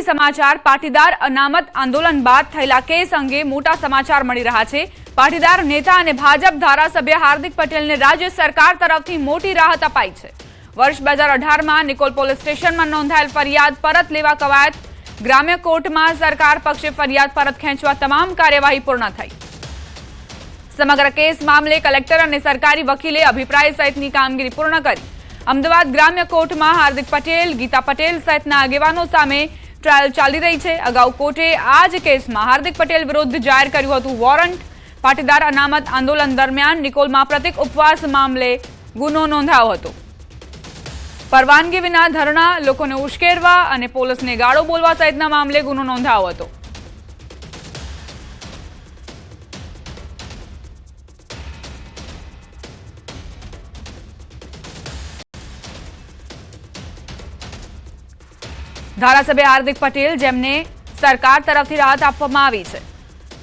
સમાચાર. પાટીદાર અનામત આંદોલન બાદ થયેલા કેસ અંગે મોટા સમાચાર મળી રહ્યા છે. પાટીદાર નેતા અને ભાજપ ધારાસભ્ય હાર્દિક પટેલને રાજ્ય સરકાર તરફથી મોટી રાહત અપાઈ છે. વર્ષ બે હજાર નિકોલ પોલીસ સ્ટેશનમાં નોંધાયેલ ફરિયાદ પરત લેવા કવાયત. ગ્રામ્ય કોર્ટમાં સરકાર પક્ષે ફરિયાદ પરત ખેંચવા તમામ કાર્યવાહી પૂર્ણ થઈ. સમગ્ર કેસ મામલે કલેક્ટર અને સરકારી વકીલે અભિપ્રાય સહિતની કામગીરી પૂર્ણ કરી. અમદાવાદ ગ્રામ્ય કોર્ટમાં હાર્દિક પટેલ, ગીતા પટેલ સહિતના આગેવાનો સામે ટ્રાયલ ચાલી રહી છે. અગાઉ કોર્ટે આ જ કેસમાં હાર્દિક પટેલ વિરુદ્ધ જાહેર કર્યું હતું વોરંટ. પાટીદાર અનામત આંદોલન દરમિયાન નિકોલમાં પ્રતિક ઉપવાસ મામલે ગુનો નોંધાયો હતો. પરવાનગી વિના ધરણા, લોકોને ઉશ્કેરવા અને પોલીસને ગાળો બોલવા સહિતના મામલે ગુનો નોંધાયો હતો. ધારાસભ્ય હાર્દિક પટેલ, જેમને સરકાર તરફથી રાહત આપવામાં આવી છે.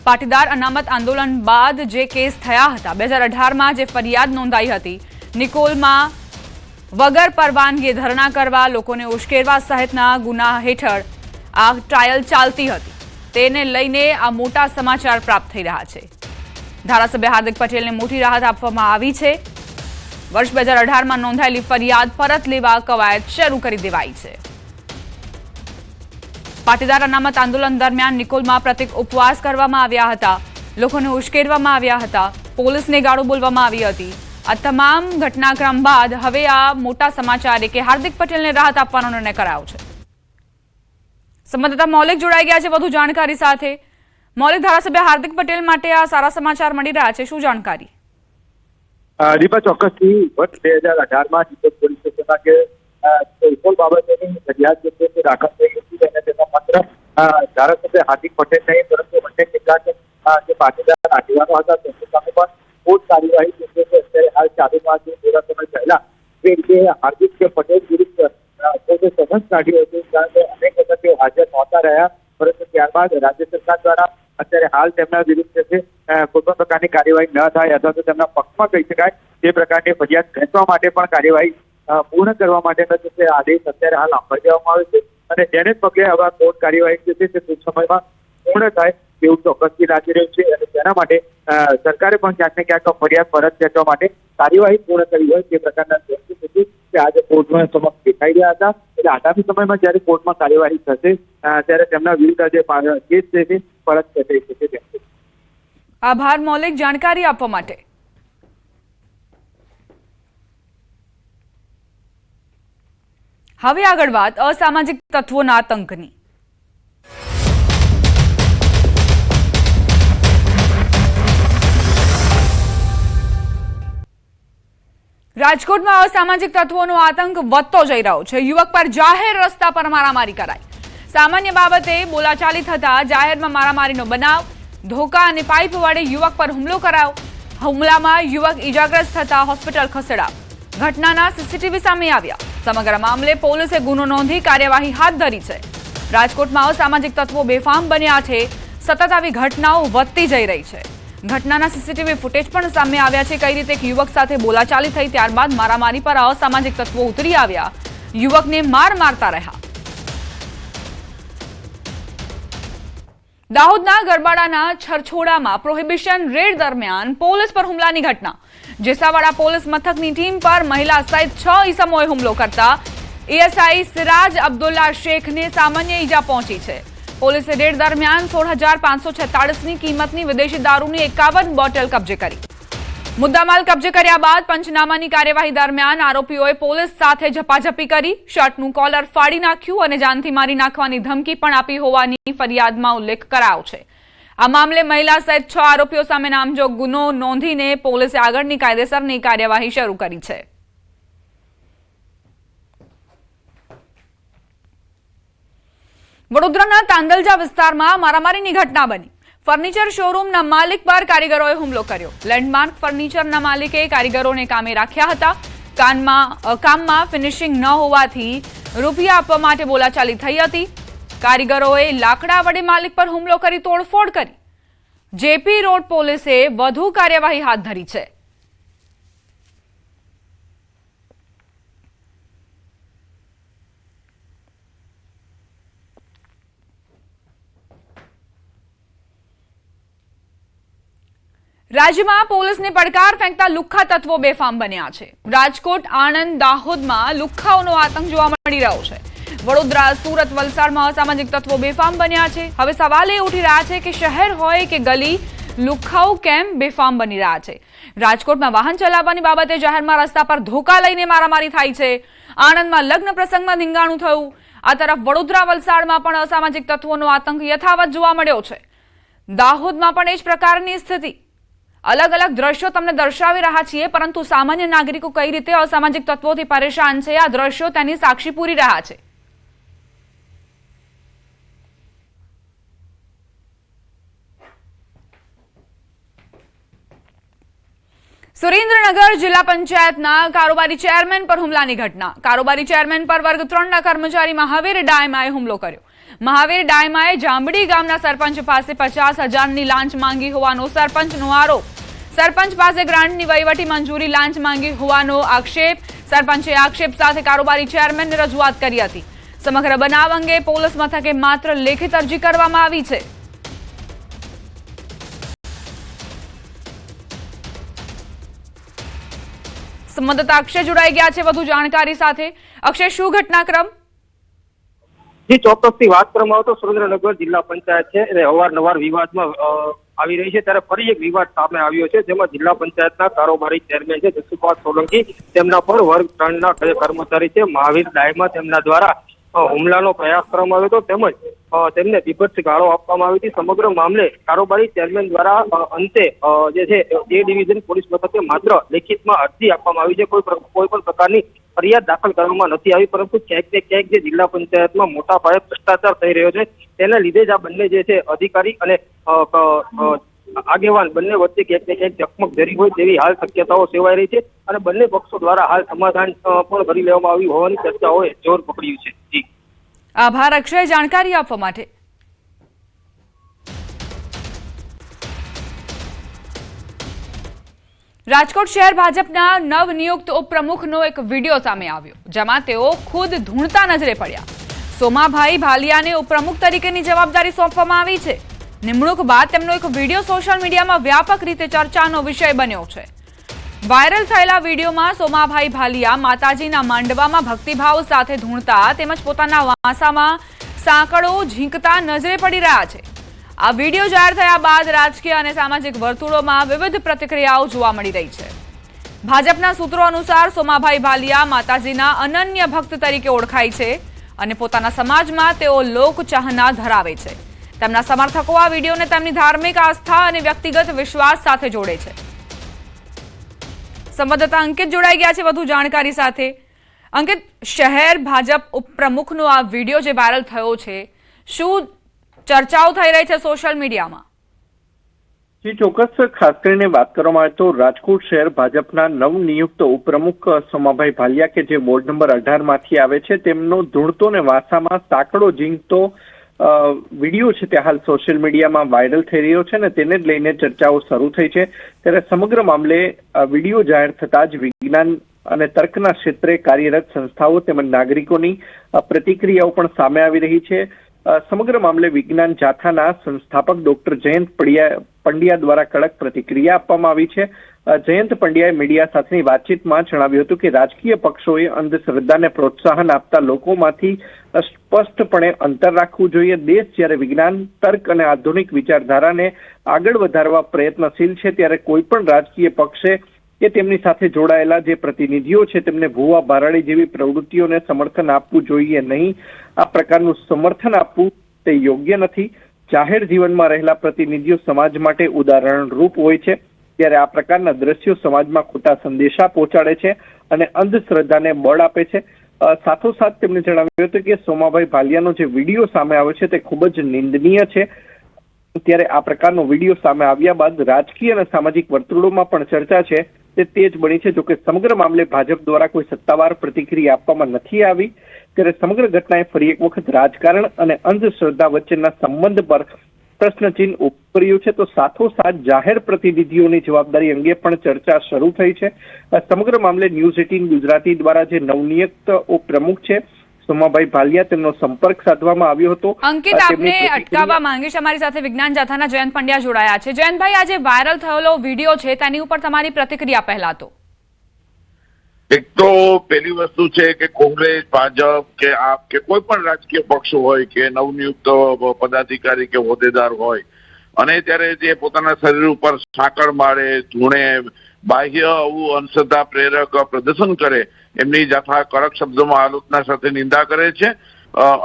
પાટીદાર અનામત આંદોલન બાદ જે કેસ થયા હતા બે હજાર અઢારમાં જે ફરિયાદ નોંધાઈ હતી, નિકોલમાં વગર પરવાનગી ધરણા કરવા લોકોને ઉશ્કેરવા સહિતના ગુના હેઠળ આ ટ્રાયલ ચાલતી હતી. તેને લઈને આ મોટા સમાચાર પ્રાપ્ત થઈ રહ્યા છે. ધારાસભ્ય હાર્દિક પટેલને મોટી રાહત આપવામાં આવી છે. વર્ષ બે હજાર અઢારમાં નોંધાયેલી ફરિયાદ પરત લેવા કવાયત શરૂ કરી દેવાઈ છે. પાટીદાર અનામત આંદોલન દરમિયાન નિકોલમાં પ્રતિક ઉપવાસ કરવામાં આવ્યા હતા. લોકોને ઉશ્કેરવામાં આવ્યા હતા. પોલીસને ગાળો બોલવામાં આવી હતી. આ તમામ ઘટનાક્રમ બાદ હવે આ મોટા સમાચારે કે હાર્દિક પટેલને રાહત આપવાનો નિર્ણય કરાયો છે. સંવાદદાતા મૌલિક જોડાઈ ગયા છે વધુ જાણકારી સાથે. મૌલિક, ધારાસભ્ય હાર્દિક પટેલ માટે આ સારા સમાચાર મળી રહ્યા છે. શું જાણકારી? દીપા ચોક્કસથી વર્ષ બે હજાર અઢારમાં પોલીસ સ્ટેશનમાં કે બાબતેની ફરિયાદ જે છે તે દાખલ થઈ હતી અને માત્ર ધારાસભ્ય હાર્દિક પટેલ નહીં, પરંતુ અન્ય કેટલાક જે પાટીદાર આગેવાનો હતા, તેમની સામે પણ કોર્ટ કાર્યવાહી અત્યારે હાલ ચાલુમાં છે થોડા સમય પહેલા જે રીતે હાર્દિક પટેલ વિરુદ્ધ કોર્ટે સમન્સ કાઢ્યું હતું, કારણ અનેક વખત તેઓ હાજર નહોતા રહ્યા, પરંતુ ત્યારબાદ રાજ્ય સરકાર દ્વારા અત્યારે હાલ તેમના વિરુદ્ધ જે છે કોઈ પણ પ્રકારની કાર્યવાહી ન થાય અથવા તો તેમના પક્ષમાં કહી શકાય, તે પ્રકારની ફરિયાદ ખેંચવા માટે પણ કાર્યવાહી પૂર્ણ કરવા માટેનો જે આદેશ અત્યારે હાલ આપવા દેવામાં આવે છે. અને તેને પગલે આવા કોર્ટ કાર્યવાહી છે તે ટૂંક સમયમાં પૂર્ણ થાય તેવું ચોક્કસથી લાગી રહ્યું છે અને તેના માટે સરકારે પણ ક્યાંક ને ક્યાંક ફરિયાદ પરત ખેંચવા માટે કાર્યવાહી પૂર્ણ કરી હોય તે પ્રકારના દ્રશ્યો કે આજે કોર્ટમાં સમક્ષ દેખાઈ રહ્યા હતા. એટલે આગામી સમયમાં જ્યારે કોર્ટમાં કાર્યવાહી થશે ત્યારે તેમના વિરુદ્ધ જે કેસ છે તે પરત ખેંચાઈ શકે આભાર, મૌલિક જાણકારી આપવા માટે. હવે આગળ વાત અસામાજિક તત્વોના આતંકની. રાજકોટમાં અસામાજિક તત્વોનો આતંક વધતો જઈ રહ્યો છે. યુવક પર જાહેર રસ્તા પર મારામારી કરાઈ. સામાન્ય બાબતે બોલાચાલી થતા જાહેરમાં મારામારીનો બનાવ, ધોકા અને પાઇપ વડે યુવક પર હુમલો કરાયો. હુમલામાં યુવક ઈજાગ્રસ્ત થતા હોસ્પિટલ ખસેડાયો. ઘટનાના સીસીટીવી સામે આવ્યા. સમગ્ર મામલે પોલીસે ગુનો નોંધી કાર્યવાહી હાથ ધરી છે. રાજકોટમાં અસામાજિક તત્વો બેફામ બન્યા છે. સતત આવી ઘટનાઓ વધતી જઈ રહી છે. ઘટનાના સીસીટીવી ફૂટેજ પણ સામે આવ્યા છે. કઈ રીતે એક યુવક સાથે બોલાચાલી થઈ ત્યારબાદ મારામારી પર અસામાજિક તત્વો ઉતરી આવ્યા. યુવકને માર મારતા રહ્યા. દાહોદના ગરબાડાના છરછોડામાં પ્રોહિબિશન રેડ દરમિયાન પોલીસ પર હુમલાની ઘટના. જેસાવાડા પોલીસ મથકની ટીમ પર મહિલા સહિત છ ઈસમોએ હુમલો કરતા એએસઆઈ સિરાજ અબ્દુલ્લા શેખને સામાન્ય ઈજા પહોંચી છે. પોલીસે રેડ દરમિયાન સોળ હજાર પાંચસો છેતાળીસની કિંમતની વિદેશી દારૂની એકાવન બોટલ કબજે કરી. મુદ્દામાલ કબજે કર્યા બાદ પંચનામાની કાર્યવાહી દરમિયાન આરોપીઓએ પોલીસ સાથે ઝપાઝપી કરી, શર્ટનું કોલર ફાડી નાખ્યું અને જાનથી મારી નાખવાની ધમકી પણ આપી હોવાની ફરિયાદમાં ઉલ્લેખ કરાયો છે. આ મામલે મહિલા સહિત છ આરોપીઓ સામે નામજોગ ગુનો નોંધીને પોલીસે આગળની કાયદેસરની કાર્યવાહી શરૂ કરી છે. વડોદરાના તાંદલજા વિસ્તારમાં મારામારીની ઘટના બની. ફર્નિચર શોરૂમના માલિક પર કારીગરોએ હુમલો કર્યો. લેન્ડમાર્ક ફર્નિચરના માલિકે કારીગરોને કામે રાખ્યા હતા. કાનમાં કામમાં ફિનિશિંગ ન હોવાથી રૂપિયા આપવા માટે બોલાચાલી થઈ હતી. કારીગરોએ લાકડા વડે માલિક પર હુમલો કરી તોડફોડ કરી. જેપી રોડ પોલીસે વધુ કાર્યવાહી હાથ ધરી છે. રાજ્યમાં પોલીસને પડકાર ફેંકતા લુખ્ખા તત્વો બેફામ બન્યા છે. રાજકોટ, આણંદ, દાહોદમાં લુખ્ખાઓનો આતંક જોવા મળી રહ્યો છે. વડોદરા, સુરત, વલસાડમાં અસામાજિક તત્વો બેફામ બન્યા છે. હવે સવાલ એ ઉઠી રહ્યા છે કે શહેર હોય કે ગલી, લુખાઉ કેમ બેફામ બની રહ્યા છે? રાજકોટમાં વાહન ચલાવવાની બાબતે જાહેરમાં રસ્તા પર ધોકા લઈને મારામારી થાય છે. આણંદમાં લગ્ન પ્રસંગમાં ધીંગાણું થયું. આ તરફ વડોદરા, વલસાડમાં પણ અસામાજિક તત્વોનો આતંક યથાવત જોવા મળ્યો છે. દાહોદમાં પણ એ જ પ્રકારની સ્થિતિ. અલગ અલગ દ્રશ્યો તમને દર્શાવી રહ્યા છીએ, પરંતુ સામાન્ય નાગરિકો કઈ રીતે અસામાજિક તત્વોથી પરેશાન છે? આ દ્રશ્યો તેની સાક્ષી પૂરી રહ્યા છે. સુરેન્દ્રનગર જિલ્લા પંચાયતના કારોબારી ચેરમેન પર હુમલાની ઘટના. કારોબારી ચેરમેન પર વર્ગ ત્રણના કર્મચારી મહાવીર ડાયમાએ હુમલો કર્યો. મહાવીર ડાયમાએ જાંબડી ગામના સરપંચ પાસે પચાસ હજારની લાંચ માંગી હોવાનો સરપંચનો આરોપ. સરપંચ પાસે ગ્રાન્ટની વહીવટી મંજૂરી લાંચ માંગી હોવાનો આક્ષેપ. સરપંચે આક્ષેપ સાથે કારોબારી ચેરમેનને રજૂઆત કરી હતી. સમગ્ર બનાવ અંગે પોલીસ મથકે માત્ર લેખિત અરજી કરવામાં આવી છે. સંબંધતા અક્ષય જોડાઈ ગયા છે વધુ જાણકારી સાથે. અક્ષય, શું ઘટનાક્રમ? જે, ચોક્કસથી વાત કરવામાં આવે સુરેન્દ્રનગર જિલ્લા પંચાયત છે. અને અવારનવાર વિવાદમાં આવી રહી છે. ત્યારે ફરી એક વિવાદ સામે આવ્યો છે, જેમાં જિલ્લા પંચાયતના કારોબારી ચેરમેન છે જસુભાઈ સોલંકી. તેમના પર વર્ગ ત્રણના કર્મચારી છે, મહાવીર ડાયમાં તેમના દ્વારા હુમલાનો પ્રયાસ કરવામાં આવ્યો હતો. તેમજ તેમને બીભત્સ ગાળો આપવામાં આવી હતી. સમગ્ર મામલે કારોબારી ચેરમેન દ્વારા અંતે જે છે, એ ડિવિઝન પોલીસ મથકે માત્ર લેખિતમાં અરજી આપવામાં આવી છે. કોઈ કોઈ પણ પ્રકારની ફરિયાદ દાખલ કરવામાં નથી આવી, પરંતુ ક્યાંક ને ક્યાંક જે જિલ્લા પંચાયતમાં મોટા પાયે ભ્રષ્ટાચાર થઈ રહ્યો છે, તેના લીધે જ આ બંને જે છે, અધિકારી અને આગેવાન બંને વચ્ચે ક્યાંક ને ક્યાંક ચકમક ધરી હોય તેવી હાલ શક્યતાઓ સેવાઈ રહી છે અને બંને પક્ષો દ્વારા હાલ સમાધાન પણ કરી લેવામાં આવ્યું હોવાની ચર્ચાઓએ જોર પકડ્યું છે. જી. આભાર, અક્ષય જાણકારી આપવા માટે. રાજકોટ શહેર ભાજપના નવનિયુક્ત ઉપપ્રમુખનો એક વીડિયો સામે આવ્યો, જેમાં તેઓ ખુદ ધૂણતા નજરે પડ્યા. સોમાભાઈ ભાલિયાને ઉપપ્રમુખ તરીકેની જવાબદારી સોંપવામાં આવી છે. નિમણૂક બાદ તેમનો એક વીડિયો સોશિયલ મીડિયામાં વ્યાપક રીતે ચર્ચાનો વિષય બન્યો છે. વાયરલ થયેલા વિડીયોમાં સોમાભાઈ ભાલિયા માતાજીના માંડવામાં ભક્તિભાવ સાથે ધૂણતા તેમજ પોતાના વાંસામાં સાંકળો ઝીંકતા નજરે પડી રહ્યા છે. આ વીડિયો જાહેર થયા બાદ રાજકીય અને સામાજિક વર્તુળોમાં વિવિધ પ્રતિક્રિયાઓ જોવા મળી રહી છે. ભાજપના સૂત્રો અનુસાર સોમાભાઈ ભાલિયા માતાજીના અનન્ય ભક્ત તરીકે ઓળખાય છે અને પોતાના સમાજમાં તેઓ લોકચાહના ધરાવે છે. તેમના સમર્થકો આ વિડીયોને તેમની ધાર્મિક આસ્થા અને વ્યક્તિગત વિશ્વાસ સાથે જોડે છે. સંવાદદાતા અંકિત જોડાઈ ગયા છે વધુ જાણકારી સાથે. અંકિત શહેર ભાજપ ઉપપ્રમુખનો આ વીડિયો જે વાયરલ થયો છે શું ચર્ચાઓ થઈ રહી છે સોશિયલ મીડિયામાં? જી ચોક્કસ. ખાસ કરીને વાત કરવામાં આવે તો રાજકોટ શહેર ભાજપના નવનિયુક્ત ઉપપ્રમુખ સોમાભાઈ ભાલિયા કે જે વોર્ડ નંબર અઢારમાંથી આવે છે તેમનો ધૂળતો ને વાસામાં સાંકડો ઝીંકતો અ, વીડિયો છે તે હાલ સોશિયલ મીડિયામાં વાયરલ થઈ રહ્યો છે ને તેને જ લઈને ચર્ચાઓ શરૂ થઈ છે. ત્યારે સમગ્ર મામલે વીડિયો જાહેર થતાં જ વિજ્ઞાન અને તર્કના ક્ષેત્રે કાર્યરત સંસ્થાઓ તેમજ નાગરિકોની પ્રતિક્રિયાઓ પણ સામે આવી રહી છે. સમગ્ર મામલે વિજ્ઞાન જાથાના સંસ્થાપક ડોક્ટર જયંત પડિયા દ્વારા કડક પ્રતિક્રિયા આપવામાં આવી છે. જયંત પંડ્યાએ મીડિયા સાથેની વાતચીતમાં જણાવ્યું હતું કે રાજકીય પક્ષોએ અંધશ્રદ્ધાને પ્રોત્સાહન આપતા લોકોમાંથી સ્પષ્ટપણે અંતર રાખવું જોઈએ. દેશ જ્યારે વિજ્ઞાન, તર્ક અને આધુનિક વિચારધારાને આગળ વધારવા પ્રયત્નશીલ છે, ત્યારે કોઈ પણ રાજકીય પક્ષે કે તેમની સાથે જોડાયેલા જે પ્રતિનિધિઓ છે, તેમને ભૂવા ભારાડી જેવી પ્રવૃત્તિઓને સમર્થન આપવું જોઈએ નહીં. આ પ્રકારનું સમર્થન આપવું તે યોગ્ય નથી. જાહેર જીવનમાં રહેલા પ્રતિનિધિઓ સમાજ માટે ઉદાહરણરૂપ હોય છે. ત્યારે આ પ્રકારના દ્રશ્યો સમાજમાં ખોટા સંદેશા પહોંચાડે છે અને અંધશ્રદ્ધાને બળ આપે છે. સાથોસાથ તેમણે જણાવ્યું હતું કે સોમાભાઈ ભાલિયાનો જે વીડિયો સામે આવ્યો છે તે ખૂબ જ નિંદનીય છે. ત્યારે આ પ્રકારનો વીડિયો સામે આવ્યા બાદ રાજકીય અને સામાજિક વર્તુળોમાં પણ ચર્ચા છે. તે તેજ બની છે જોકે સમગ્ર મામલે ભાજપ દ્વારા કોઈ સત્તાવાર પ્રતિક્રિયા આપવામાં નથી આવી. ત્યારે સમગ્ર ઘટનાએ ફરી એક વખત રાજકારણ અને અંધશ્રદ્ધા વચ્ચેના સંબંધ પર પ્રશ્નચિહ્ન કર્યું છે તો સાથોસાથ જાહેર પ્રતિનિધિઓની જવાબદારી અંગે પણ ચર્ચા શરૂ થઈ છે. સમગ્ર મામલે ન્યૂઝ એટીન ગુજરાતી દ્વારા જે નવનિયુક્ત પ્રમુખ છે સોમાભાઈ ભાલિયા તેમનો સંપર્ક સાધવામાં આવ્યો હતો. અંકિત આપને અટકાવવા માંગીશ અમારી સાથે વિજ્ઞાન જાથાના જયંત પંડ્યા જોડાયા છે. જયંતભાઈ આજે વાયરલ થયેલો વીડિયો છે તેની ઉપર તમારી પ્રતિક્રિયા પહેલા તો. એક તો પેલી વસ્તુ છે કે કોંગ્રેસ ભાજપ કે આપ કે કોઈ પણ રાજકીય પક્ષ હોય કે નવનિયુક્ત પદાધિકારી કે હોદ્દેદાર હોય અને ત્યારે જે પોતાના શરીર ઉપર સાંકળ મારે, ધૂણે, બાહ્ય આવું અંધશ્રદ્ધા પ્રેરક પ્રદર્શન કરે, એમની જાથા કડક શબ્દોમાં આલોચના સાથે નિંદા કરે છે.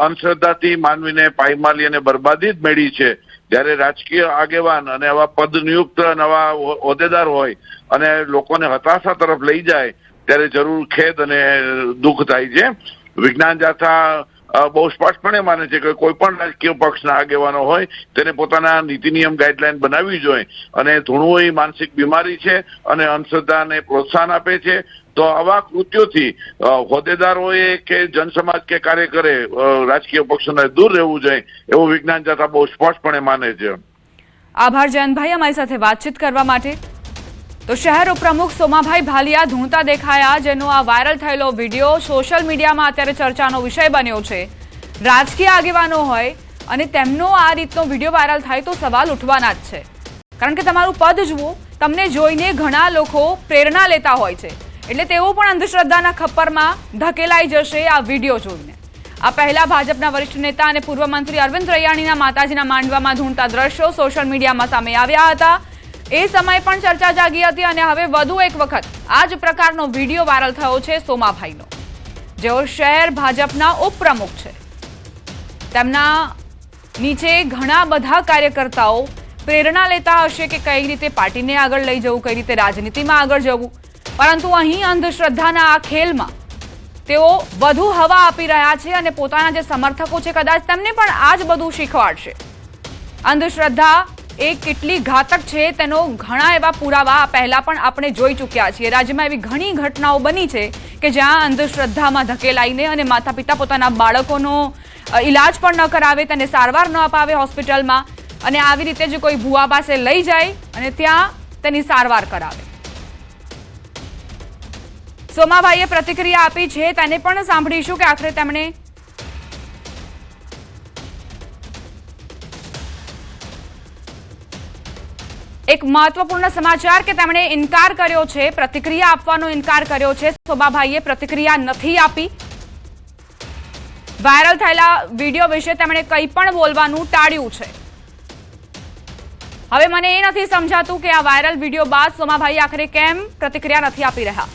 અંધશ્રદ્ધાથી માનવીને પાયમાલી અને બરબાદી જ મેળી છે. જ્યારે રાજકીય આગેવાન અને આવા પદ નિયુક્ત નવા હોદ્દેદાર હોય અને લોકોને હતાશા તરફ લઈ જાય, ત્યારે જરૂર ખેદ અને દુઃખ થાય છે. વિજ્ઞાન જાથા બહુ સ્પષ્ટપણે માને છે કે કોઈ પણ રાજકીય પક્ષના આગેવાનો હોય, તેને પોતાના નીતિ નિયમ ગાઈડલાઈન બનાવવી જોઈએ અને ધૂણવું એ માનસિક બીમારી છે અને અંધશ્રદ્ધાને પ્રોત્સાહન આપે છે. તો આવા કૃત્યોથી હોદ્દેદારોએ કે જનસમાજ કે કાર્યકરે રાજકીય પક્ષોને દૂર રહેવું જોઈએ, એવું વિજ્ઞાન જાતા બહુ સ્પષ્ટપણે માને છે. આભાર જયંતભાઈ અમારી સાથે વાતચીત કરવા માટે. તો શહેર ઉપપ્રમુખ સોમાભાઈ ભાલિયા ધૂણતા દેખાયા, જેનો આ વાયરલ થયેલો વીડિયો સોશિયલ મીડિયામાં અત્યારે ચર્ચાનો વિષય બન્યો છે. રાજકીય આગેવાનો હોય અને તેમનો આ રીતનો વીડિયો વાયરલ થાય તો સવાલ ઉઠવાના જ છે. કારણ કે તમારું પદ જુઓ, તમને જોઈને ઘણા લોકો પ્રેરણા લેતા હોય છે. એટલે તેઓ પણ અંધશ્રદ્ધાના ખપ્પરમાં ધકેલાઈ જશે આ વીડિયો જોઈને. આ પહેલા ભાજપના વરિષ્ઠ નેતા અને પૂર્વ મંત્રી અરવિંદ રૈયાણીના માતાજીના માંડવામાં ધૂણતા દ્રશ્યો સોશિયલ મીડિયામાં સામે આવ્યા હતા. એ સમયે પણ ચર્ચા જાગી હતી અને હવે વધુ એક વખત આ જ પ્રકારનો વીડિયો વાયરલ થયો છે સોમાભાઈનો. જેઓ શહેર ભાજપના ઉપપ્રમુખ છે. તેમના નીચે ઘણા બધા કાર્યકર્તાઓ પ્રેરણા લેતા હશે કે કઈ રીતે પાર્ટીને આગળ લઈ જવું, કઈ રીતે રાજનીતિમાં આગળ જવું. પરંતુ અહીં અંધશ્રદ્ધાના આ ખેલમાં તેઓ વધુ હવા આપી રહ્યા છે અને પોતાના જે સમર્થકો છે કદાચ તેમને પણ આ જ બધું શીખવાડશે. અંધશ્રદ્ધા એ કેટલી ઘાતક છે તેનો ઘણા એવા પુરાવા પહેલા પણ આપણે જોઈ ચૂક્યા છીએ. રાજ્યમાં એવી ઘણી ઘટનાઓ બની છે કે જ્યાં અંધશ્રદ્ધામાં ધકેલાઈને અને માતા પિતા પોતાના બાળકોનો ઇલાજ પણ ન કરાવે, તેને સારવાર ન અપાવે હોસ્પિટલમાં અને આવી રીતે જ કોઈ ભુવા પાસે લઈ જાય અને ત્યાં તેની સારવાર કરાવે. સોમાભાઈએ પ્રતિક્રિયા આપી છે, તેને પણ સાંભળીશું કે આખરે તેમણે એક મહત્વપૂર્ણ સમાચાર કે તેમણે ઇનકાર કર્યો છે, પ્રતિક્રિયા આપવાનો ઇનકાર કર્યો છે, શોભાભાઈએ પ્રતિક્રિયા નથી આપી. વાયરલ થયેલા વીડિયો વિશે તેમણે કંઈ પણ બોલવાનું ટાળ્યું છે. હવે મને એ નથી સમજાતું કે આ વાયરલ વીડિયો બાદ સોમાભાઈ આખરે કેમ પ્રતિક્રિયા નથી આપી રહ્યા.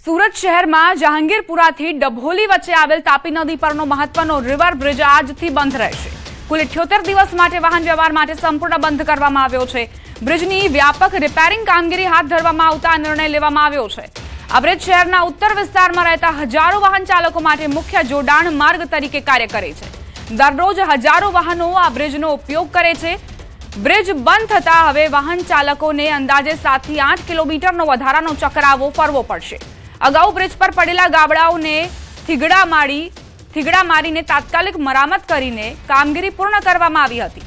સુરત શહેરમાં જહાંગીરપુરાથી ડભોલી વચ્ચે આવેલ તાપી નદી પરનો મહત્વનો રિવર બ્રિજ આજથી બંધ રહેશે. કુલ ઇઠ્યોતેર દિવસ માટે વાહન વ્યવહાર માટે સંપૂર્ણ બંધ કરવામાં આવ્યો છે. બ્રિજની વ્યાપક રિપેરિંગ કામગીરી હાથ ધરવામાં આવતા નિર્ણય લેવામાં આવ્યો છે. આ બ્રિજ શહેરના ઉત્તર વિસ્તારમાં રહેતા હજારો વાહન ચાલકો માટે મુખ્ય જોડાણ માર્ગ તરીકે કાર્ય કરે છે. દરરોજ હજારો વાહનો આ બ્રિજનો ઉપયોગ કરે છે. બ્રિજ બંધ થતા હવે વાહન ચાલકોને અંદાજે સાતથી આઠ કિલોમીટરનો વધારાનો ચકરાવો ફરવો પડશે. અગાઉ બ્રિજ પર પડેલા ગાબડાઓને થીગડા મારી થીગડા મારીને તાત્કાલિક મરામત કરીને કામગીરી પૂર્ણ કરવામાં આવી હતી.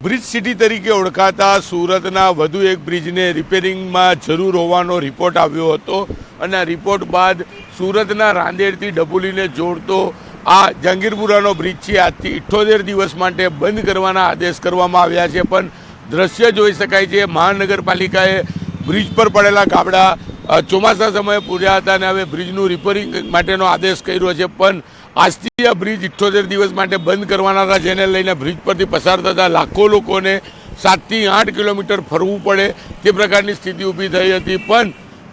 બ્રિજ સિટી તરીકે ઓળખાતા સુરતના વધુ એક બ્રિજને રિપેરિંગમાં જરૂર હોવાનો રિપોર્ટ આવ્યો હતો અને આ રિપોર્ટ બાદ સુરતના રાંદેરથી ડબુલીને જોડતો આ જહાંગીરપુરાનો બ્રિજ છે. આજથી ઇઠ્ઠોતેર દિવસ માટે બંધ કરવાના આદેશ કરવામાં આવ્યા છે. પણ દ્રશ્ય જોઈ શકાય છે, મહાનગરપાલિકાએ બ્રિજ પર પડેલા ગાબડા ચોમાસા સમયે પૂર્યા હતા અને હવે બ્રિજનું રિપેરિંગ માટેનો આદેશ કર્યો છે. પણ આજથી આ બ્રિજ ઇઠ્ઠોતેર દિવસ માટે બંધ કરવાના હતા, જેને લઈને બ્રિજ પરથી પસાર થતા લાખો લોકોને સાતથી આઠ કિલોમીટર ફરવું પડે તે પ્રકારની સ્થિતિ ઊભી થઈ હતી. પણ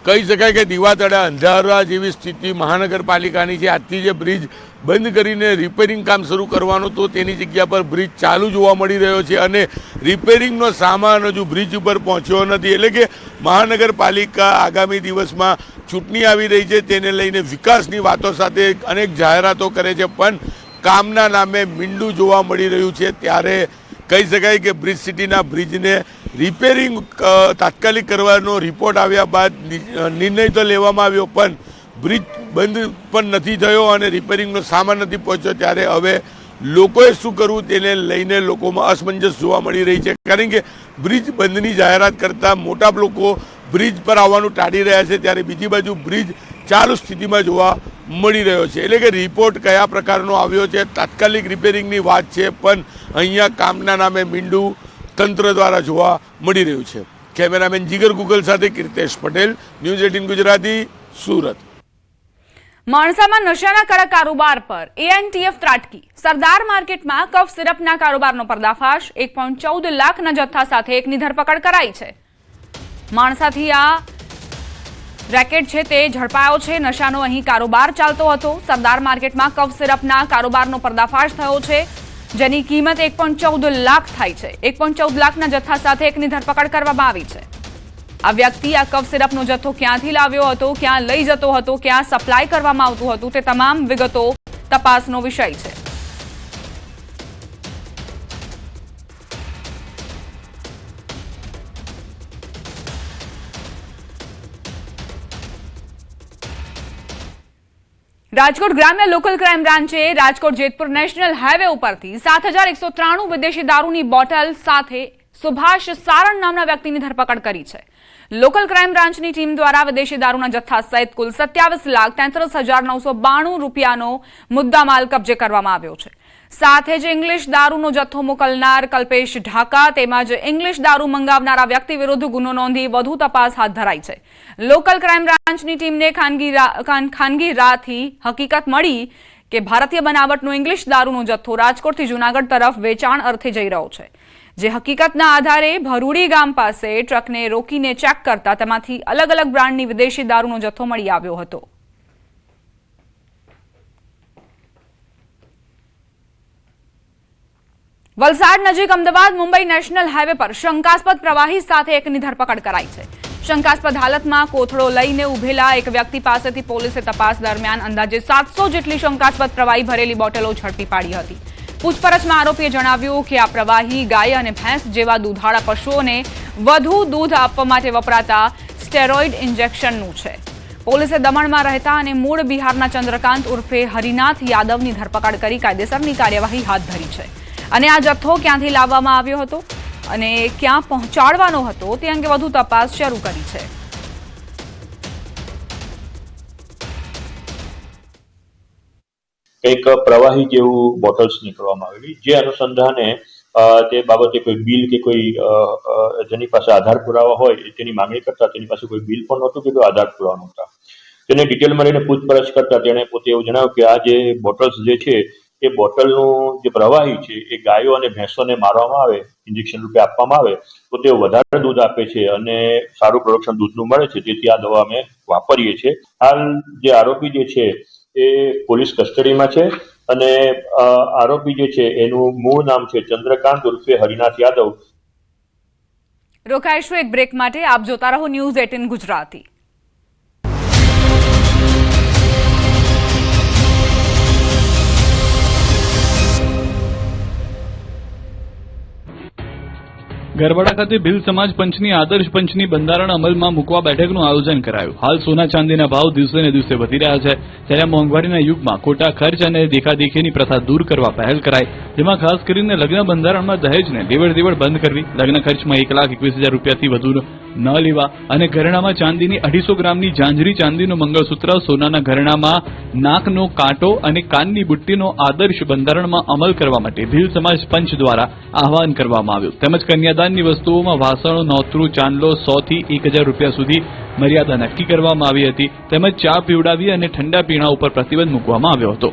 કહી શકાય કે દીવાતળા અંધારા જેવી સ્થિતિ મહાનગરપાલિકાની છે. આજથી જે બ્રિજ બંધ કરીને રિપેરિંગ કામ શરૂ કરવાનું તો તેની જગ્યા પર બ્રિજ ચાલુ જોવા મળી રહ્યો છે અને રિપેરિંગનો સામાન હજુ બ્રિજ ઉપર પહોંચ્યો નથી. એટલે કે મહાનગરપાલિકા આગામી દિવસમાં ચૂંટણી આવી રહી છે. તેને લઈને વિકાસની વાતો સાથે અનેક જાહેરાતો કરે છે. પણ કામના નામે મીંડું જોવા મળી રહ્યું છે. ત્યારે કહી શકાય કે બ્રિજ સિટીના બ્રિજને રિપેરિંગ તાત્કાલિક કરવાનો રિપોર્ટ આવ્યા બાદ નિર્ણય તો લેવામાં આવ્યો, પણ બ્રિજ બંધ પણ નથી થયો અને રિપેરિંગનો સામાન નથી પહોંચ્યો, ત્યારે હવે લોકોએ શું કરવું તેને લઈને લોકોમાં અસમંજસ જોવા મળી રહી છે. કારણ કે બ્રિજ બંધની જાહેરાત કરતા મોટા લોકો બ્રિજ પર આવવાનું ટાળી રહ્યા છે, ત્યારે બીજી બાજુ બ્રિજ ચાલુ સ્થિતિમાં જોવા મળી રહ્યો છે. એટલે કે રિપોર્ટ કયા પ્રકારનો આવ્યો છે, તાત્કાલિક રિપેરિંગની વાત છે, પણ અહીંયા કામના નામે મીંડું તંત્ર દ્વારા જોવા મળી રહ્યું છે. કેમેરામેન જીગર ગુગલ સાથે કીર્તેશ પટેલ, ન્યૂઝ એટીન ગુજરાતી, સુરત. માણસામાં નશાના કડક કારોબાર પર એએનટીએફ ત્રાટકી. સરદાર માર્કેટમાં કફ સિરપના કારોબારનો પર્દાફાશ. એક પોઈન્ટ ચૌદ લાખના જથ્થા સાથે એકની ધરપકડ કરાઈ છે. માણસાથી આ રેકેટ છે તે ઝડપાયો છે. નશાનો અહીં કારોબાર ચાલતો હતો. સરદાર માર્કેટમાં કફ સિરપના કારોબારનો પર્દાફાશ થયો છે. જેની કિંમત એક લાખ થાય છે. એક લાખના જથ્થા સાથે એકની ધરપકડ કરવામાં આવી છે. આ વ્યક્તિ આ કફ સિરપનો જથ્થો ક્યાંથી લાવ્યો હતો, ક્યાં લઈ જતો હતો, ક્યાં સપ્લાય કરવામાં આવતું હતું તે તમામ વિગતો તપાસનો વિષય છે. રાજકોટ ગ્રામ્ય લોકલ ક્રાઇમ બ્રાન્ચે રાજકોટ જેતપુર નેશનલ હાઈવે ઉપરથી સાત હજાર એકસો ત્રાણું વિદેશી દારૂની બોટલ સાથે સુભાષ સારણ નામના વ્યક્તિની ધરપકડ કરી છે. લોકલ ક્રાઇમ બ્રાન્ચની ટીમ દ્વારા વિદેશી દારૂના જથ્થા સહિત કુલ સત્યાવીસ લાખ તેત્રીસ હજાર નવસો બાણું રૂપિયાનો મુદ્દામાલ કબજે કરવામાં આવ્યો છે. સાથે જ ઇંગ્લિશ દારૂનો જથ્થો મોકલનાર કલ્પેશ ઢાકા તેમજ ઇંગ્લિશ દારૂ મંગાવનારા વ્યક્તિ વિરુદ્ધ ગુનો નોંધી વધુ તપાસ હાથ ધરાઈ છે. લોકલ ક્રાઇમ બ્રાન્ચની ટીમને ખાનગી ખાનગી રાહથી હકીકત મળી કે ભારતીય બનાવટનો ઇંગ્લિશ દારૂનો જથ્થો રાજકોટથી જૂનાગઢ તરફ વેચાણ અર્થે જઈ રહ્યો છે. જે હકીકતના આધારે ભરૂડી ગામ પાસે ટ્રકને રોકીને ચેક કરતા તેમાંથી અલગ અલગ બ્રાન્ડની વિદેશી દારૂનો જથ્થો મળી આવ્યો હતો. વલસાડ નજીક અમદાવાદ મુંબઈ નેશનલ હાઈવે પર શંકાસ્પદ પ્રવાહી સાથે એકની ધરપકડ કરાઈ છે. શંકાસ્પદ હાલતમાં કોથળો લઈને ઉભેલા એક વ્યક્તિ પાસેથી પોલીસે તપાસ દરમિયાન અંદાજે સાતસો જેટલી શંકાસ્પદ પ્રવાહી ભરેલી બોટલો ઝડપી પાડી હતી. પૂછપરછમાં આરોપીએ જણાવ્યું કે આ પ્રવાહી ગાય અને ભેંસ જેવા દૂધાળા પશુઓને વધુ દૂધ આપવા માટે વપરાતા સ્ટેરોઇડ ઇન્જેક્શનનું છે. પોલીસે દમણમાં રહેતા અને મૂળ બિહારના ચંદ્રકાંત ઉર્ફે હરિનાથ યાદવની ધરપકડ કરી કાયદેસરની કાર્યવાહી હાથ ધરી છે. અને આ જથ્થો ક્યાંથી લાવવામાં આવ્યો હતો અને ક્યાં પહોંચાડવાનો હતો તે અંગે વધુ તપાસ શરૂ કરી છે. એક પ્રવાહી જેવું બોટલ્સ નીકળવામાં આવેલી. જે અનુસંધાને તે બાબતે કોઈ બિલ કે કોઈ જેની પાસે આધાર પુરાવા હોય તેની માંગણી કરતા તેની પાસે કોઈ બિલ પણ નહોતું કે કોઈ આધાર પુરાવા નહોતા. તેને ડિટેલમાં લઈને પૂછપરછ કરતા તેણે પોતે એવું જણાવ્યું કે આ જે બોટલ્સ જે છે એ બોટલનું જે પ્રવાહી છે, એ ગાયો અને ભેંસોને મારવામાં આવે ઇન્જેક્શન રૂપે આપવામાં આવે, તો તે વધારે દૂધ આપે છે અને સારું પ્રોડક્શન દૂધનું મળે છે. તેથી આ દવા અમે વાપરીએ છીએ. હાલ જે આરોપી જે છે, એ પોલીસ કસ્ટડીમાં છે અને આરોપી જે છે, એનું મૂળ નામ છે ચંદ્રકાંત ઉર્ફે હરિનાથ યાદવ. રોકાઈશું એક બ્રેક માટે, આપ જોતા રહો ન્યૂઝ એટીન ગુજરાતી. ગરવાડા ખાતે ભીલ સમાજ પંચની આદર્શ પંચની બંધારણ અમલમાં મૂકવા બેઠકનું આયોજન કરાયું. હાલ સોના ચાંદીના ભાવ દિવસે ને દિવસે વધી રહ્યા છે. ત્યારે મોંઘવારીના યુગમાં ખોટા ખર્ચ અને દેખાદેખીની પ્રથા દૂર કરવા પહેલ કરાઈ. જેમાં ખાસ કરીને લગ્ન બંધારણમાં દહેજને દેવડ દેવડ બંધ કરવી, લગ્ન ખર્ચમાં એક લાખ એકવીસ હજાર રૂપિયાથી વધુ ન લેવા અને ઘરેણામાં ચાંદીની અઢીસો ગ્રામની ઝાંઝરી ચાંદીનું મંગળસૂત્ર સોનાના ઘરેણામાં નાકનો કાંટો અને કાનની બુટ્ટીનો આદર્શ બંધારણમાં અમલ કરવા માટે ભીલ સમાજ પંચ દ્વારા આહવાન કરવામાં આવ્યું. તેમજ કન્યાદાનની વસ્તુઓમાં વાસણો, નોતરું, ચાંદલો સો થી એક રૂપિયા સુધી મર્યાદા નક્કી કરવામાં આવી હતી. તેમજ ચા પીવડાવી અને ઠંડા પીણા ઉપર પ્રતિબંધ મૂકવામાં આવ્યો હતો.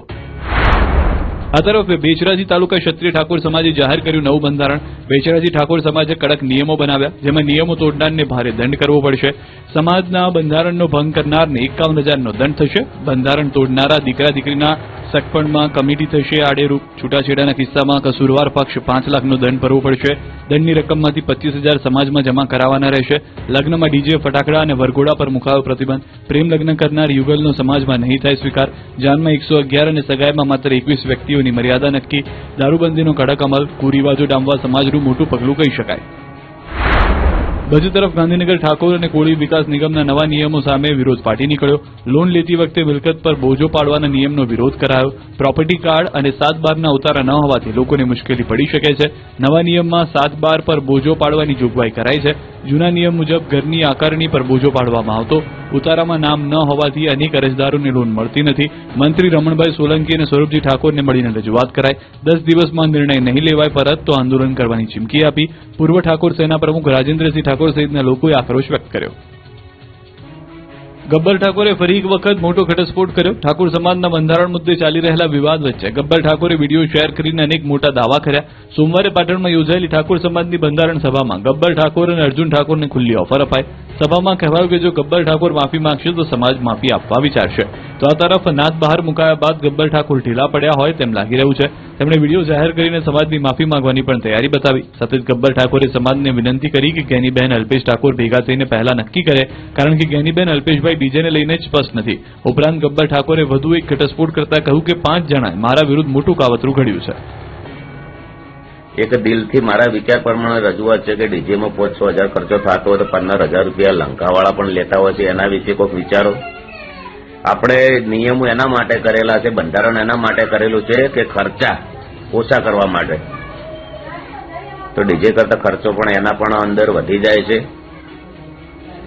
આ તરફ બેચરાજી તાલુકા ક્ષત્રિય ઠાકોર સમાજે જાહેર કર્યું નવું બંધારણ. બેચરાજી ઠાકોર સમાજે કડક નિયમો બનાવ્યા, જેમાં નિયમો તોડનારને ભારે દંડ કરવો પડશે. સમાજના બંધારણનો ભંગ કરનારને એકાવન હજારનો દંડ થશે. બંધારણ તોડનારા દીકરા દીકરીના સગપણમાં કમિટી થશે આડેરૂપ. છૂટાછેડાના કિસ્સામાં કસૂરવાર પક્ષ પાંચ લાખનો દંડ ભરવો પડશે. દંડની રકમમાંથી પચીસ હજાર સમાજમાં જમા કરાવવાના રહેશે. લગ્નમાં ડીજે, ફટાકડા અને વરઘોડા પર મુકાયો પ્રતિબંધ. પ્રેમ લગ્ન કરનાર યુગલનો સમાજમાં નહીં થાય સ્વીકાર. જાનમાં એકસો અગિયાર અને સગાઈમાં માત્ર એકવીસ વ્યક્તિઓની મર્યાદા નક્કી. દારૂબંધીનો કડક અમલ, કુરિવાજો ડામવા સમાજનું મોટું પગલું કહી શકાય. બીજી તરફ ગાંધીનગર ઠાકોર અને કોળી વિકાસ નિગમના નવા નિયમો સામે વિરોધ પાટી નીકળ્યો. લોન લેતી વખતે મિલકત પર બોજો પાડવાના નિયમનો વિરોધ કરાયો. પ્રોપર્ટી કાર્ડ અને સાત બારના ઉતારા ન હોવાથી લોકોને મુશ્કેલી પડી શકે છે. નવા નિયમમાં સાત બાર પર બોજો પાડવાની જોગવાઈ કરાઈ છે. જૂના નિયમ મુજબ ઘરની આકારણી પર બોજો પાડવામાં આવતો. ઉતારામાં નામ ન હોવાથી અનેક અરજદારોને લોન મળતી નથી. મંત્રી રમણભાઈ સોલંકી અને સ્વરૂપજી ઠાકોરને મળીને રજૂઆત કરાઈ. દસ દિવસમાં નિર્ણય નહીં લેવાય, પરત તો આંદોલન કરવાની ચીમકી આપી. પૂર્વ ઠાકોર સેના પ્રમુખ રાજેન્દ્રસિંહ ઠાકોર સહિતના લોકોએ આક્રોશ વ્યક્ત કર્યો. ગબ્બર ઠાકોરે ફરી એક વખત મોટો ઘટસ્ફોટ કર્યો. ઠાકોર સમાજના બંધારણ મુદ્દે ચાલી રહેલા વિવાદ વચ્ચે ગબ્બર ઠાકોરે વીડિયો શેર કરીને અનેક મોટા દાવા કર્યા. સોમવારે પાટણમાં યોજાયેલી ઠાકોર સમાજની બંધારણ સભામાં ગબ્બર ઠાકોર અને અર્જુન ઠાકોરને ખુલ્લી ઓફર અપાઈ. સભામાં કહેવાયું કે જો ગબ્બર ઠાકોર માફી માંગશે તો સમાજ માફી આપવા વિચારશે. તો આ તરફ નાથ બહાર મુકાયા બાદ ગબ્બર ઠાકોર ઢીલા પડ્યા હોય તેમ લાગી રહ્યું છે. તેમણે વીડિયો જાહેર કરીને સમાજની માફી માંગવાની પણ તૈયારી બતાવી. સાથે જ ગબ્બર ઠાકોરે સમાજને વિનંતી કરી કે જ્ઞાનીબહેન અલ્પેશ ઠાકોર ભેગા થઈને પહેલા નક્કી કરે, કારણ કે જ્ઞાનીબેન અલ્પેશભાઈ ડીજેને લઈને જ સ્પષ્ટ નથી. ઉપરાંત ગબ્બર ઠાકોરે વધુ એક ઘટસ્ફોટ કરતા કહ્યું કે પાંચ જણાએ મારા વિરુદ્ધ મોટું કાવતરું ઘડ્યું છે. એક દિલથી મારા વિચાર પ્રમાણે રજૂઆત છે કે ડીજેમાં પાંચ છ હજાર ખર્ચો થતો હોય તો પંદર હજાર રૂપિયા લંકાવાળા પણ લેતા હોય છે. એના વિશે કોઈક વિચારો? આપણે નિયમો એના માટે કરેલા છે, બંધારણ એના માટે કરેલું છે કે ખર્ચા ઓછા કરવા માટે. તો ડીજે કરતા ખર્ચો પણ એના પણ અંદર વધી જાય છે.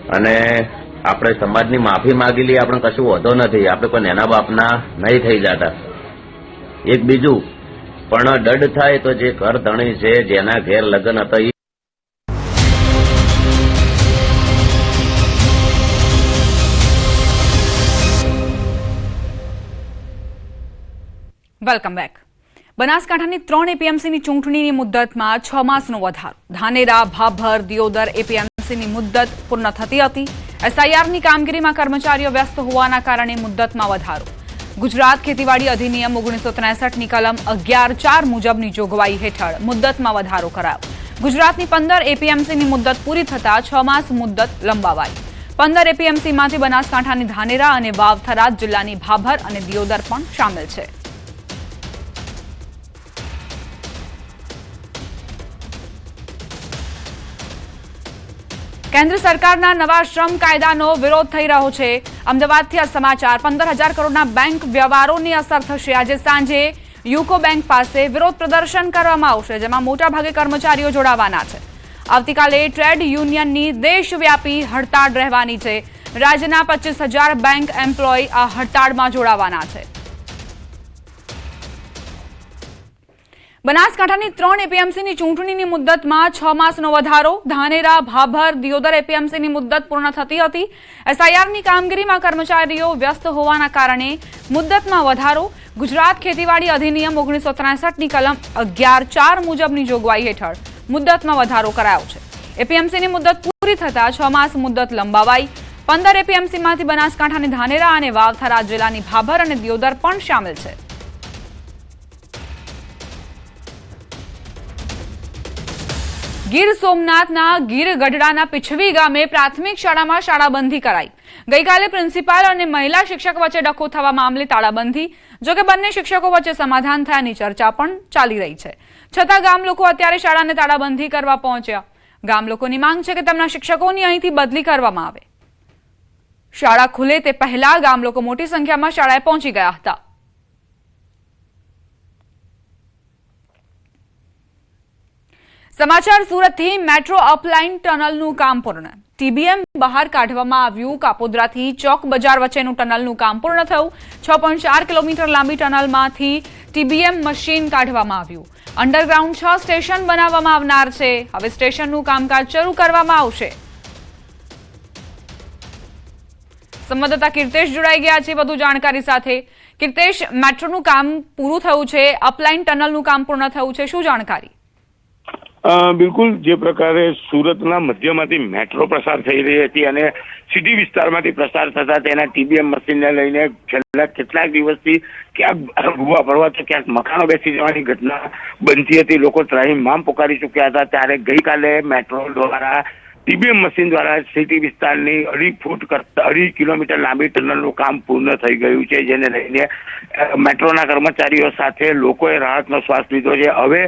અને આપણે સમાજની માફી માગી લઈએ, આપણે કશું વધો નથી. આપણે કોઈ એના બાપના નહીં થઈ જતા. એક બીજું પણ દંડ થાય તો જે ઘર ધણી છે, જેના ઘેર લગ્ન હતા વેલકમ બેક બનાસકાંઠાની ત્રણ એપીએમસીની ચૂંટણીની મુદ્દતમાં છ માસનો વધારો. ધાનેરા, ભાભર, દિયોદર એપીએમસીની મુદ્દત પૂર્ણ થતી હતી. એસઆઈઆરની કામગીરીમાં કર્મચારીઓ વ્યસ્ત હોવાના કારણે મુદ્દતમાં વધારો. ગુજરાત ખેતીવાડી અધિનિયમ ઓગણીસો ત્રેસઠની કલમ અગિયાર ચાર મુજબની જોગવાઈ હેઠળ મુદ્દતમાં વધારો કરાયો. ગુજરાતની પંદર એપીએમસીની મુદ્દત પૂરી થતા છ માસ મુદ્દત લંબાવાઈ. પંદર એપીએમસીમાંથી બનાસકાંઠાની ધાનેરા અને વાવ થરાદ જિલ્લાની ભાભર અને દિયોદર પણ સામેલ છે. કેન્દ્ર સરકારના નવા શ્રમ કાયદાનો વિરોધ થઈ રહ્યો છે. અમદાવાદથી આ સમાચાર પંદર હજાર કરોડના બેંક વ્યવહારોની અસર થશે. આજે સાંજે યુકો બેંક પાસે વિરોધ પ્રદર્શન કરવામાં આવશે, જેમાં મોટાભાગે કર્મચારીઓ જોડાવાના છે. આવતીકાલે ટ્રેડ યુનિયનની દેશવ્યાપી હડતાળ રહેવાની છે. રાજ્યના પચીસ બેંક એમ્પ્લોય આ હડતાળમાં જોડાવાના છે. બનાસકાંઠાની ત્રણ એપીએમસીની ચૂંટણીની મુદ્દતમાં છ માસનો વધારો. ધાનેરા, ભાભર, દિયોદર એપીએમસીની મુદ્દત પૂર્ણ થતી હતી. એસઆઈઆરની કામગીરીમાં કર્મચારીઓ વ્યસ્ત હોવાના કારણે મુદ્દતમાં વધારો. ગુજરાત ખેતીવાડી અધિનિયમ ઓગણીસો ત્રેસઠની કલમ અગિયાર ચાર મુજબની જોગવાઈ હેઠળ મુદ્દતમાં વધારો કરાયો છે. એપીએમસીની મુદ્દત પૂરી થતાં છ માસ મુદ્દત લંબાવાઈ. પંદર એપીએમસીમાંથી બનાસકાંઠાની ધાનેરા અને વાવથરા જિલ્લાની ભાભર અને દિયોદર પણ સામેલ છે. ગીર સોમનાથના ગીર ગઢડાના પીછવી ગામે પ્રાથમિક શાળામાં શાળાબંધી કરાઈ. ગઈકાલે પ્રિન્સિપાલ અને મહિલા શિક્ષક વચ્ચે ડખો થવા મામલે તાળાબંધી જોકે બંને શિક્ષકો વચ્ચે સમાધાન થયાની ચર્ચા પણ ચાલી રહી છે. છતાં ગામ લોકો અત્યારે શાળાને તાળાબંધી કરવા પહોંચ્યા. ગામ લોકોની માંગ છે કે તેમના શિક્ષકોની અહીંથી બદલી કરવામાં આવે. શાળા ખુલે તે પહેલા ગામ લોકો મોટી સંખ્યામાં શાળાએ પહોંચી ગયા હતા. સમાચાર સુરતથી મેટ્રો અપલાઇન ટનલનું કામ પૂર્ણ. ટીબીએમ બહાર કાઢવામાં આવ્યું. કાપોદ્રાથી ચોક બજાર વચ્ચેનું ટનલનું કામ પૂર્ણ થયું. છ કિલોમીટર લાંબી ટનલમાંથી ટીબીએમ મશીન કાઢવામાં આવ્યું. અંડરગ્રાઉન્ડ છ સ્ટેશન બનાવવામાં આવનાર છે. હવે સ્ટેશનનું કામકાજ શરૂ કરવામાં આવશે. સંવાદદાતા કીર્તેશ જોડાઈ ગયા છે વધુ જાણકારી સાથે. કીર્તેશ, મેટ્રોનું કામ પૂરું થયું છે. અપલાઇન ટનલનું કામ પૂર્ણ થયું છે. શું જાણકારી? બિલકુલ, જે પ્રકારે સુરતના મધ્યમાંથી મેટ્રો પસાર થઈ રહી હતી અને સિટી વિસ્તારમાંથી પ્રસાર થતા તેના ટીબીએમ મશીનને લઈને છેલ્લા કેટલાક દિવસથી ક્યાંક ભૂવા પડવા તો ક્યાંક મકાનો બેસી જવાની ઘટના બનતી હતી. લોકો ત્રાહીમામ પોકારી ચૂક્યા હતા. ત્યારે ગઈકાલે મેટ્રો દ્વારા ટીબીએમ મશીન દ્વારા સિટી વિસ્તારની અઢી ફૂટ કરતા અઢી કિલોમીટર લાંબી ટનલનું કામ પૂર્ણ થઈ ગયું છે, જેને લઈને મેટ્રોના કર્મચારીઓ સાથે લોકોએ રાહતનો શ્વાસ લીધો છે. હવે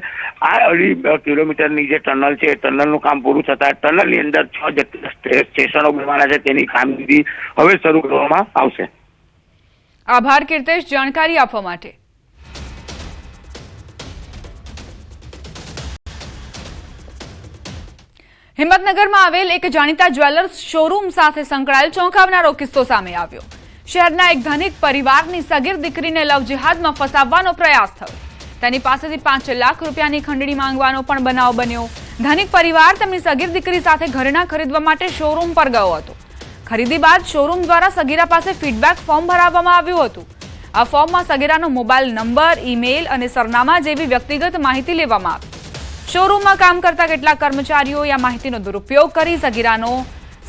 આ અઢી કિલોમીટરની જે ટનલ છે ટનલનું કામ પૂરું થતાં ટનલની અંદર છ સ્ટેશનો બનવાના છે, તેની કામગીરી હવે શરૂ કરવામાં આવશે. આભાર, કીર્તેશ, જાણકારી આપવા માટે. હિંમતનગરમાં આવેલ એક જાણીતા જ્વેલર્સ શોરૂમ સાથે સંકળાયેલ ચોંકાવનારો કિસ્સો સામે આવ્યો. શહેરના એક ધનિક પરિવારની સગીર દીકરીને લવ જિહાદમાં ફસાવવાનો પ્રયાસ થયો. તેની પાસેથી પાંચ લાખ રૂપિયાની ખંડણી માંગવાનો પણ બનાવ બન્યો. ધનિક પરિવાર તેમની સગીર દીકરી સાથે ઘરેણા ખરીદવા માટે શોરૂમ પર ગયો હતો. ખરીદી બાદ શોરૂમ દ્વારા સગીરા પાસે ફીડબેક ફોર્મ ભરાવવામાં આવ્યું હતું. આ ફોર્મમાં સગીરાનો મોબાઈલ નંબર, ઈમેલ અને સરનામા જેવી વ્યક્તિગત માહિતી લેવામાં આવી. શોરૂમમાં કામ કરતા કેટલાક કર્મચારીઓએ આ માહિતીનો દુરુપયોગ કરી સગીરાનો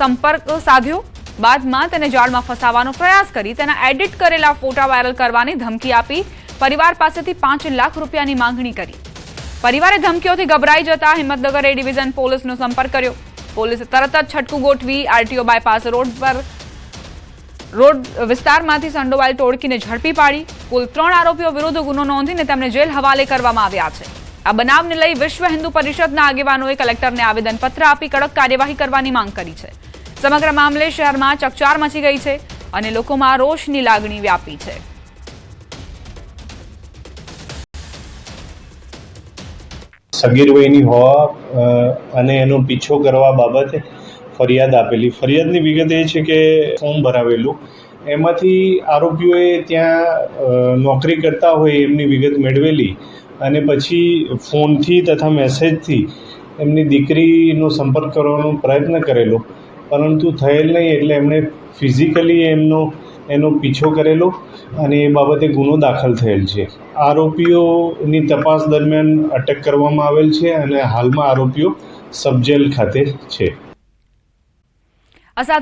સંપર્ક સાધ્યો. બાદમાં તેને જાળમાં ફસાવવાનો પ્રયાસ કરી. તેના એડિટ કરેલા ફોટા વાયરલ કરવાની ધમકી આપી. પરિવાર પાસેથી પાંચ લાખ રૂપિયાની માંગણી કરી. પરિવારે ધમકીઓથી ગભરાઈ જતા હિંમતનગર એ ડિવિઝન પોલીસનો સંપર્ક કર્યો. પોલીસે તરત જ છટકું ગોઠવી આરટીઓ બાયપાસ રોડ પર રોડ વિસ્તારમાંથી સંડોવાયેલ ટોળકીને ઝડપી પાડી. કુલ ત્રણ આરોપીઓ વિરુદ્ધ ગુનો નોંધીને તેમને જેલ હવાલે કરવામાં આવ્યા છે. આ બનાવને લઈ વિશ્વ હિન્દુ પરિષદના આગેવાનોએ કલેક્ટરને આવેદનપત્ર આપી કડક કાર્યવાહી કરવાની માંગ કરી છે. સમગ્ર મામલે શહેરમાં ચકચાર મચી ગઈ છે અને લોકોમાં રોષની લાગણી વ્યાપી છે. સગીરભાઈની હોવા અને એનો પીછો કરવા બાબતે ફરિયાદ આપેલી. ફરિયાદની વિગત એ છે કે ફોર્મ ભરાવેલું. એમાંથી આરોપીઓએ ત્યાં નોકરી કરતા હોય એમની વિગત મેળવેલી. અને પછી ફોનથી તથા મેસેજથી એમની દીકરીનો સંપર્ક કરવાનો પ્રયત્ન કરેલો. પરંતુ થયેલ નહીં એટલે એમણે ફિઝિકલી એમનો, એનો પીછો કરેલો અને એ બાબતે ગુનો દાખલ થયેલ છે. આરોપીઓની તપાસ દરમિયાન અટક કરવામાં આવેલ છે અને હાલમાં આરોપીઓ સબજેલ ખાતે છે.